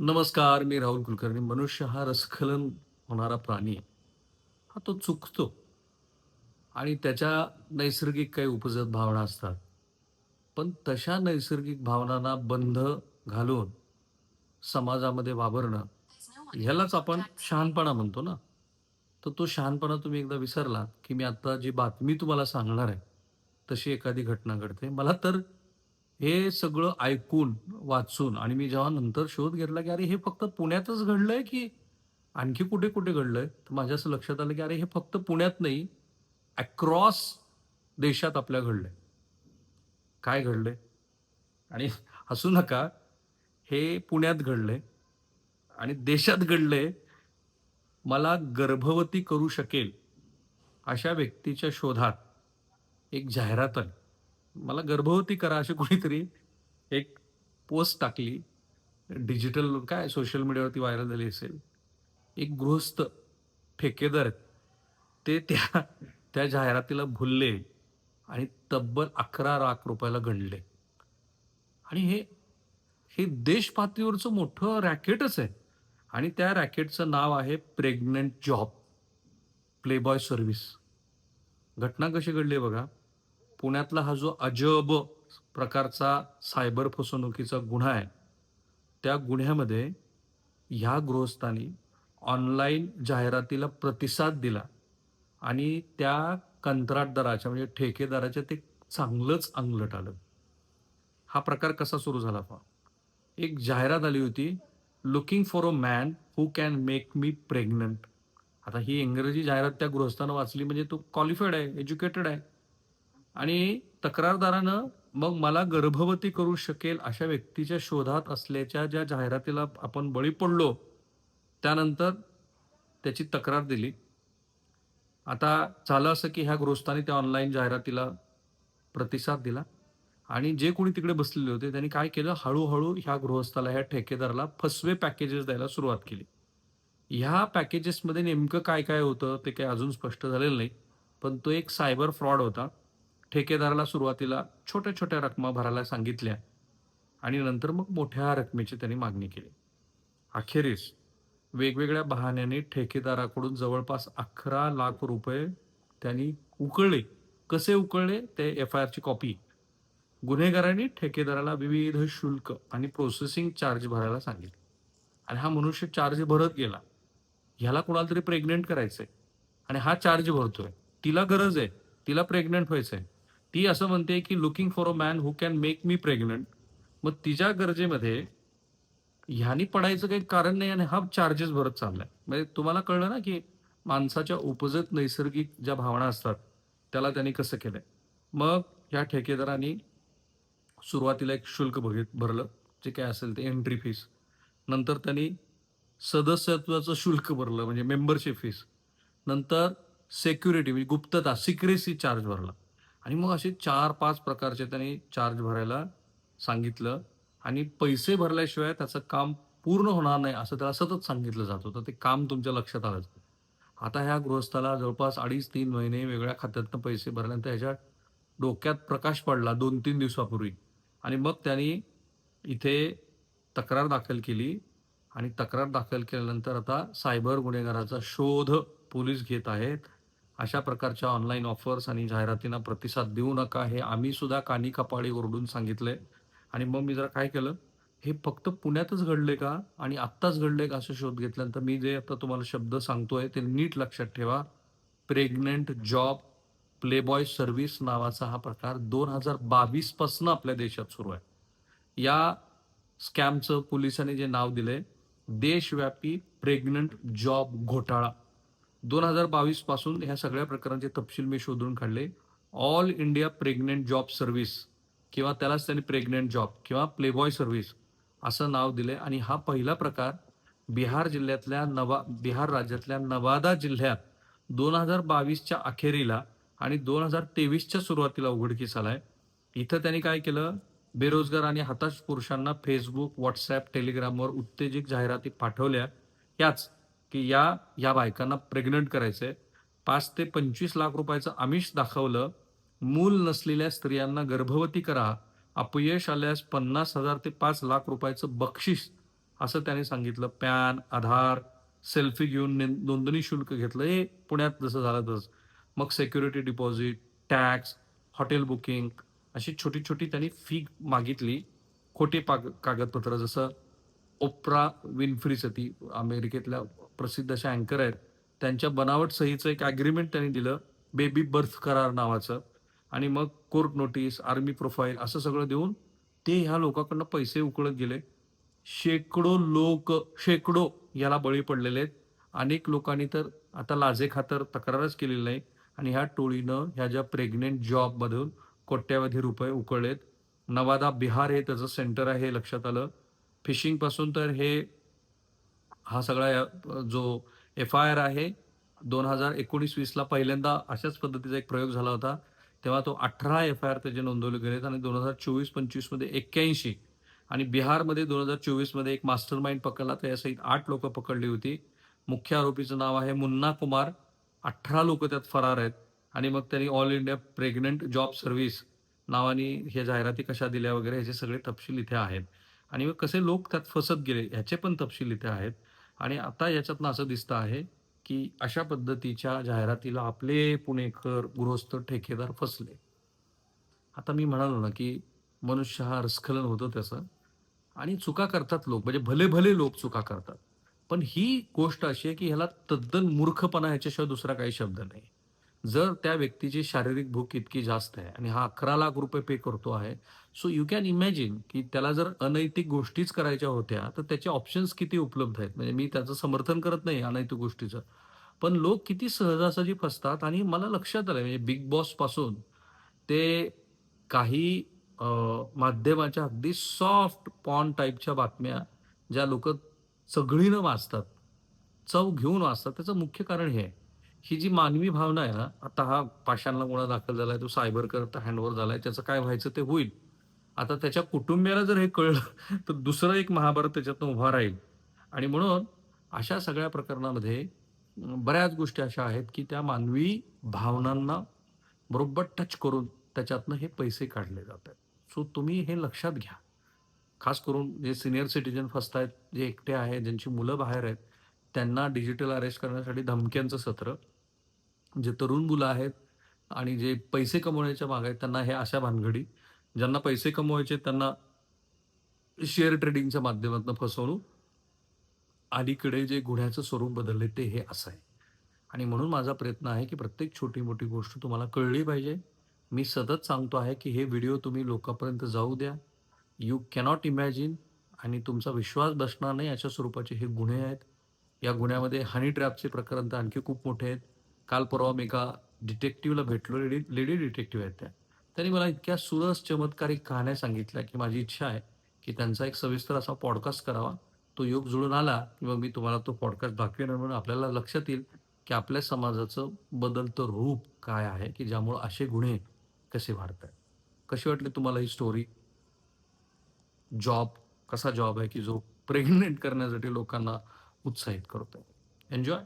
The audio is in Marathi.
नमस्कार मी राहुल कुलकर्णी. मनुष्य हा रसखलन होणारा प्राणी हा तो चुकतो. आणि त्याच्या नैसर्गिक काही उपजत भावना असतात. पण तशा नैसर्गिक भावनांना बंध घालून समाजामध्ये वावरणं ह्यालाच आपण शहाणपणा म्हणतो ना? तर तो शहाणपणा तुम्ही एकदा विसरला की मी आता जी बातमी तुम्हाला सांगणार आहे तशी एखादी घटना घडते. मला तर हे सगळं ऐकून वाचून आणि मी जेव्हा नंतर शोध घेतला की अरे हे फक्त पुण्यातच घडलंय की आणखी कुठे कुठे घडलंय? तर माझ्या असं लक्षात आलं की अरे हे फक्त पुण्यात नाही अक्रॉस देशात आपल्या घडलंय. काय घडलंय? आणि हसू नका हे पुण्यात घडलंय आणि देशात घडलंय. मला गर्भवती करू शकेल अशा व्यक्तीच्या शोधात एक जाहिरात आली. मला गर्भवती करा अशी कुणीतरी एक पोस्ट टाकली. डिजिटल काय सोशल मीडियावरती व्हायरल झाली असेल. एक गृहस्थ ठेकेदार आहेत. ते त्या त्या जाहिरातीला भुलले आणि तब्बल अकरा लाख रुपयाला गणले. आणि हे हे देश पातळीवरचं मोठं रॅकेटच आहे. आणि त्या रॅकेटचं नाव आहे प्रेग्नंट जॉब. Playboy service. घटना कशी घडली आहे बघा. पुण्यातला हा जो अजब प्रकारचा सायबर फसवणुकीचा गुन्हा आहे त्या गुन्ह्यामध्ये ह्या गृहस्थांनी ऑनलाईन जाहिरातीला प्रतिसाद दिला आणि त्या कंत्राटदाराच्या म्हणजे ठेकेदाराच्या ते चांगलंच अंगलट आलं. हा प्रकार कसा सुरू झाला पहा. एक जाहिरात आली होती looking for a man who can make me pregnant आता ही इंग्रजी जाहिरात त्या गृहस्थानं वाचली म्हणजे तो क्वालिफाईड आहे एज्युकेटेड आहे. आणि तक्रारदारानं मग मला गर्भवती करू शकेल अशा व्यक्तीच्या शोधात असल्याच्या ज्या जाहिरातीला आपण बळी पडलो त्यानंतर त्याची तक्रार दिली. आता झालं असं की ह्या गृहस्थांनी त्या ऑनलाईन जाहिरातीला प्रतिसाद दिला आणि जे कोणी तिकडे बसलेले होते त्यांनी काय केलं? हळूहळू ह्या गृहस्थाला ह्या ठेकेदाराला फसवे पॅकेजेस द्यायला सुरुवात केली. ह्या पॅकेजेसमध्ये नेमकं काय काय होतं ते काही अजून स्पष्ट झालेलं नाही पण तो एक सायबर फ्रॉड होता. ठेकेदाराला सुरुवातीला छोट्या छोट्या रकमा भरायला सांगितल्या आणि नंतर मग मोठ्या रकमेची त्यांनी मागणी केली. अखेरीस वेगवेगळ्या बहाण्याने ठेकेदाराकडून जवळपास अकरा लाख रुपये त्यांनी उकळले. कसे उकळले? ते एफ आय आरची कॉपी. गुन्हेगारांनी ठेकेदाराला विविध शुल्क आणि प्रोसेसिंग चार्ज भरायला सांगितले. आणि हा मनुष्य चार्ज भरत गेला. ह्याला कोणाला तरी प्रेग्नेंट करायचंय. आणि हा चार्ज भरतोय. तिला गरज आहे. तिला प्रेग्नेंट व्हायचंय. ती असं म्हणते की looking for a man who can make me pregnant मग तिच्या गरजेमध्ये ह्यानी पडायचं काही कारण नाही आणि हा चार्जेस भरत चाललाय. म्हणजे तुम्हाला कळलं ना की माणसाच्या उपजत नैसर्गिक ज्या भावना असतात त्याला त्यांनी कसं केलंय? मग ह्या ठेकेदारांनी सुरुवातीला एक शुल्क बघित भरलं जे काय असेल ते एंट्री फीस नंतर त्यांनी सदस्यत्वाचं शुल्क भरलं म्हणजे मेंबरशिप फीस नंतर सेक्युरिटी म्हणजे गुप्तता सिक्रेसी चार्ज भरला. आणि मग असे चार पाच प्रकारचे त्यांनी चार्ज भरायला सांगितलं. आणि पैसे भरल्याशिवाय त्याचं काम पूर्ण होणार नाही असं त्याला सतत सांगितलं जात होतं. ते काम तुमच्या लक्षात आलं आता ह्या गृहस्थाला जवळपास अडीच तीन महिने वेगळ्या खात्यातनं पैसे भरल्यानंतर ह्याच्या डोक्यात प्रकाश पडला दोन तीन दिवसापूर्वी. आणि मग त्यांनी इथे तक्रार दाखल केली. आणि तक्रार दाखल केल्यानंतर आता सायबर गुन्हेगाराचा शोध पोलीस घेत आहेत. अशा प्रकारच्या ऑनलाईन ऑफर्स आणि जाहिरातींना प्रतिसाद देऊ नका हे आम्ही सुद्धा कानी कपाळी ओरडून सांगितलंय आणि मग मी जरा काय केलं हे फक्त पुण्यातच घडले का आणि आत्ताच घडले का असं शोध घेतल्यानंतर मी जे आता तुम्हाला शब्द सांगतोय ते नीट लक्षात ठेवा. प्रेग्नंट जॉब प्लेबॉय सर्व्हिस नावाचा हा प्रकार दोन हजार बावीस पासनं आपल्या देशात सुरू आहे. या स्कॅमचं पोलिसांनी जे नाव दिलंय देशव्यापी प्रेग्नंट जॉब घोटाळा. दोन हजार बावीसपासून ह्या सगळ्या प्रकारांचे तपशील मी शोधून काढले. All India pregnant job service किंवा त्यालाच त्यांनी प्रेग्नेंट जॉब किंवा प्लेबॉय सर्व्हिस असं नाव दिले आणि हा पहिला प्रकार बिहार जिल्ह्यातल्या नवा बिहार राज्यातल्या नवादा जिल्ह्यात दोन हजार बावीसच्या अखेरीला आणि दोन हजार तेवीसच्या सुरुवातीला उघडकीस आलाय. इथं त्यांनी काय केलं? बेरोजगार आणि हताश पुरुषांना फेसबुक व्हॉट्सॲप टेलिग्रामवर उत्तेजित जाहिराती पाठवल्या. याच की या या बायकांना प्रेग्नंट करायचंय. पाच ते पंचवीस लाख रुपयाचं आमिष दाखवलं. मूल नसलेल्या स्त्रियांना गर्भवती करा. अपयश आल्यास पन्नास हजार ते पाच लाख रुपयाचं बक्षीस असं त्याने सांगितलं. पॅन आधार सेल्फी घेऊन ने- नोंदणी शुल्क घेतलं. हे पुण्यात जसं झालं तसं. मग security deposit tax hotel booking अशी छोटी छोटी त्यांनी फी मागितली. खोटे पाग कागदपत्र जसं ओप्रा विन्फ्रीचं ती अमेरिकेतल्या प्रसिद्ध असे अँकर आहेत. त्यांच्या बनावट सहीचं एक ॲग्रीमेंट त्यांनी दिलं बेबी बर्थ करार नावाचं. आणि मग कोर्ट नोटीस आर्मी प्रोफाईल असं सगळं देऊन ते ह्या लोकांकडनं पैसे उकळत गेले. शेकडो लोक शेकडो याला बळी पडलेले आहेत. अनेक लोकांनी तर आता लाजे खातर तक्रारच केलेली नाही. आणि ह्या टोळीनं ह्या ज्या प्रेग्नेंट जॉबमधून कोट्यावधी रुपये उकळलेत. नवादा बिहार हे त्याचं सेंटर आहे हे लक्षात आलं. फिशिंगपासून तर हे हा सगळा या- जो एफ आय आर आहे दोन हजार एकोणीस वीसला पहिल्यांदा अशाच पद्धतीचा एक प्रयोग झाला होता. तेव्हा तो अठरा एफ आय आर त्याचे नोंदवले गेलेत आणि दोन हजार चोवीस पंचवीसमध्ये एक्क्याऐंशी आणि बिहारमध्ये दोन हजार चोवीसमध्ये एक मास्टर माइंड पकडला त्यासहित आठ लोक पकडली होती. मुख्य आरोपीचं नाव आहे मुन्ना कुमार. अठरा लोक त्यात फरार आहेत आणि मग त्यांनी all India pregnant job service नावाने ह्या जाहिराती कशा दिल्या वगैरे ह्याचे सगळे तपशील इथे आहेत. आणि मग कसे लोक त्यात फसत गेले ह्याचे पण तपशील इथे आहेत. आणि आता याच्यातनं असं दिसतं आहे की अशा पद्धतीच्या जाहिरातीला आपले पुणेकर गृहस्थ ठेकेदार फसले. आता मी म्हणालो ना की मनुष्य हा रस्खलन होतं त्याचं. आणि चुका करतात लोक म्हणजे भले भले लोक चुका करतात. पण ही गोष्ट अशी आहे की ह्याला तद्दन मूर्खपणा ह्याच्याशिवाय दुसरा काही शब्द नाही. जर त्या व्यक्तीची शारीरिक भूक इतकी जास्त आहे आणि हा अकरा लाख रुपये पे करतो आहे सो यू कॅन इमॅजिन की त्याला जर अनैतिक गोष्टीच करायच्या होत्या तर त्याचे ऑप्शन्स किती उपलब्ध आहेत? म्हणजे मी त्याचं समर्थन करत नाही अनैतिक गोष्टीचं. पण लोक किती सहजासहजी फसतात आणि मला लक्षात आलं म्हणजे बिग बॉसपासून ते काही माध्यमाच्या अगदी सॉफ्ट पॉन टाईपच्या बातम्या ज्या लोक चघळीनं वाचतात चव घेऊन वाचतात त्याचं मुख्य कारण हे आहे. ही जी मानवी भावना आहे ना आता हा पाषाणला गुन्हा दाखल झालाय तो सायबर करता हँडओव्हर झालाय त्याचं काय व्हायचं ते होईल. आता त्याच्या कुटुंबियाला जर हे कळलं तर दुसरं एक महाभारत त्याच्यातनं उभा राहील. आणि म्हणून अशा सगळ्या प्रकरणामध्ये बऱ्याच गोष्टी अशा आहेत की त्या मानवी भावनांना बरोबर टच करून त्याच्यातनं हे पैसे काढले जातात सो तुम्ही हे लक्षात घ्या. खास करून जे सिनियर सिटीजन आहेत जे एकटे आहेत ज्यांची मुलं बाहेर आहेत त्यांना डिजिटल अरेस्ट करण्यासाठी धमक्यांचं सत्र जे तरुण मुलं आहेत आणि जे पैसे कमवण्याच्या माग आहेत त्यांना हे अशा भानगडी ज्यांना पैसे कमवायचे त्यांना शेअर ट्रेडिंगच्या माध्यमातून फसवणूक. अलीकडे जे गुन्ह्याचं स्वरूप बदलले ते हे असं आहे. आणि म्हणून माझा प्रयत्न आहे की प्रत्येक छोटी मोठी गोष्ट तुम्हाला कळली पाहिजे. मी सतत सांगतो आहे की हे व्हिडिओ तुम्ही लोकांपर्यंत जाऊ द्या. यू कॅनॉट इमॅजिन आणि तुमचा विश्वास बसणार नाही अशा स्वरूपाचे हे गुन्हे आहेत. या गुन्ह्यामध्ये हनी ट्रॅपचे प्रकरण तर आणखी खूप मोठे आहेत. काल परवा मी एका डिटेक्टिव्हला भेटलो. लेडी लेडी डिटेक्टिव्ह आहेत त्या. त्यांनी मला इतक्या सुरस चमत्कारिक कहाण्या सांगितल्या की माझी इच्छा आहे की त्यांचा एक सविस्तर असा पॉडकास्ट करावा. तो योग जुळून आला की मग मी तुम्हाला तो पॉडकास्ट दाखवेन म्हणून आपल्याला लक्षात येईल की आपल्या समाजाचं बदलतं रूप काय आहे की ज्यामुळं असे गुन्हे कसे वाढत आहेत कशी वाटली तुम्हाला ही स्टोरी जॉब कसा जॉब आहे की जो प्रेग्नेंट करण्यासाठी लोकांना उत्साहित करतो एन्जॉय